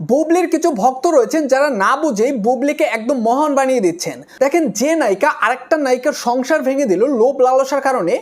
বুবলির কিছু ভক্ত রয়েছেন যারা না বুঝেই বুবলিকে একদম মহান বানিয়ে দিচ্ছেন। দেখেন, যে নায়িকা আরেকটা নায়িকার সংসার ভেঙে দিল লোভ লালসার কারণে,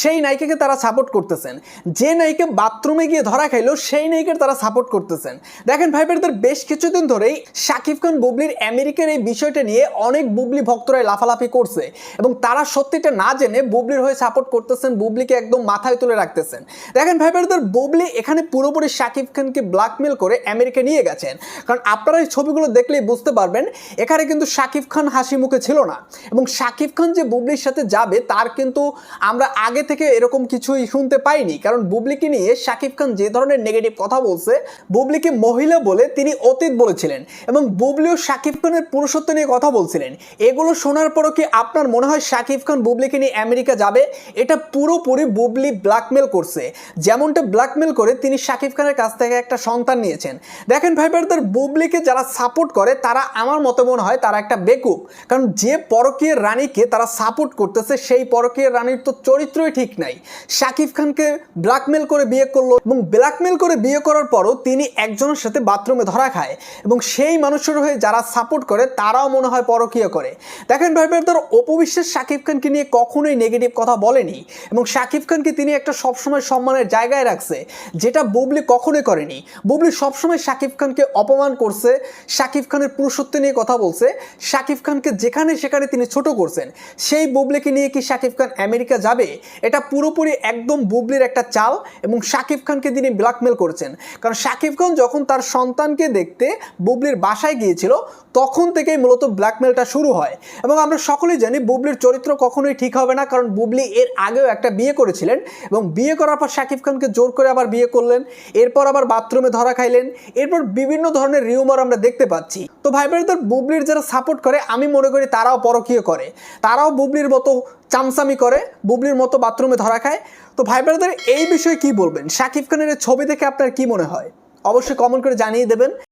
সেই নায়িকাকে তারা সাপোর্ট করতেছেন। যে নায়িকা বাথরুমে গিয়ে ধরা খাইলো, সেই নায়িকার তারা সাপোর্ট করতেছেন। দেখেন, ভাই ব্রাদার বেশ কিছুদিন ধরেই শাকিব খান বুবলির আমেরিকার এই বিষয়টা নিয়ে অনেক বুবলি ভক্তরাই লাফালাফি করছে এবং তারা সত্যিটা না জেনে বুবলির হয়ে সাপোর্ট করতেছেন, বুবলিকে একদম মাথায় তুলে রাখতেছেন। দেখেন, ভাই ব্রাদার বুবলি এখানে পুরোপুরি শাকিব খানকে ব্ল্যাকমেল করে আমেরিকা নিয়ে গেছেন কারণ আপনারা এই ছবিগুলো দেখলেই বুঝতে পারবেন, এখানে কিন্তু শাকিব খান হাসি মুখে ছিল না। এবং শাকিব খান যে বুবলির সাথে যাবে, তার কিন্তু আমরা আগে থেকে এরকম কিছুই শুনতে পাইনি। কারণ বুবলিকে নিয়ে শাকিব খান যে ধরনের নেগেটিভ কথা বলছে, বুবলিকে মহিলা বলে তিনি অতীত বলেছিলেন এবং বুবলিও শাকিব খানের পুরুষত্ব নিয়ে কথা বলছিলেন। এগুলো শোনার পরও কি আপনার মনে হয় শাকিব খান বুবলিকে নিয়ে আমেরিকা যাবে? এটা পুরোপুরি বুবলি ব্ল্যাকমেল করছে। যেমনটা ব্ল্যাকমেল করে তিনি শাকিব খানের কাছ থেকে একটা সন্তান নিয়েছেন। দেখেন ভাই ব্রাদার বুবলিকে যারা সাপোর্ট করে, তারা আমার মতে মনে হয় তারা একটা বেকুব। কারণ যে পরকীয় রানীকে তারা সাপোর্ট করতেছে, সেই পরকীয় রানীর তো চরিত্রই ঠিক নাই। শাকিব খানকে ব্ল্যাকমেল করে বিয়ে করল এবং ব্ল্যাকমেল করে বিয়ে করার পরও তিনি একজনের সাথে বাথরুমে ধরা খায় এবং সেই মানুষের হয়ে যারা সাপোর্ট করে, তারাও মনে হয় পরকীয় করে। দেখেন ভাই ব্রাদার, অপবিশ্বাস শাকিব খানকে নিয়ে কখনোই নেগেটিভ কথা বলেনি এবং শাকিব খানকে তিনি একটা সবসময় সম্মানের জায়গায় রাখছে, যেটা বুবলি কখনোই করেনি। বুবলি সবসময় শাকিব খানকে অপমান করছে। শাকিব খানের পুরুষত্ব নিয়ে কথা বলছে। শাকিব খানকে যেখানে সেখানে তিনি ছোট করছেন। সেই বুবলিকে নিয়ে কি শাকিব খান আমেরিকা যাবে? এটা পুরোপুরি একদম বুবলির একটা চাল এবং শাকিব খানকে তিনি ব্ল্যাকমেল করছেন। কারণ শাকিব খান যখন তার সন্তানকে দেখতে বুবলির বাসায় গিয়েছিল, তখন থেকেই মূলত ব্ল্যাকমেলটা শুরু হয়। এবং আমরা সকলেই জানি বুবলির চরিত্র কখনোই ঠিক হবে না, কারণ বুবলি এর আগেও একটা বিয়ে করেছিলেন এবং বিয়ে করার পর শাকিব খানকে জোর করে আবার বিয়ে করলেন। এরপর আবার বাথরুমে ধরা খাইলেন। এরপর বিভিন্ন ধরনের রিউমার আমরা দেখতে পাচ্ছি। তো ভাই ব্রাদার বুবলির যারা সাপোর্ট করে, আমি মনে করি তারাও পরকীয় করে। তারাও বুবলির মতো চামচামি করে, বুবলির মতো বাথরুমে ধরা খায়। তো ভাই ব্রাদার এই বিষয়ে কি বলবেন? শাকিব খানের ছবি দেখে আপনার কি মনে হয়? অবশ্যই কমেন্ট করে জানিয়ে দেবেন।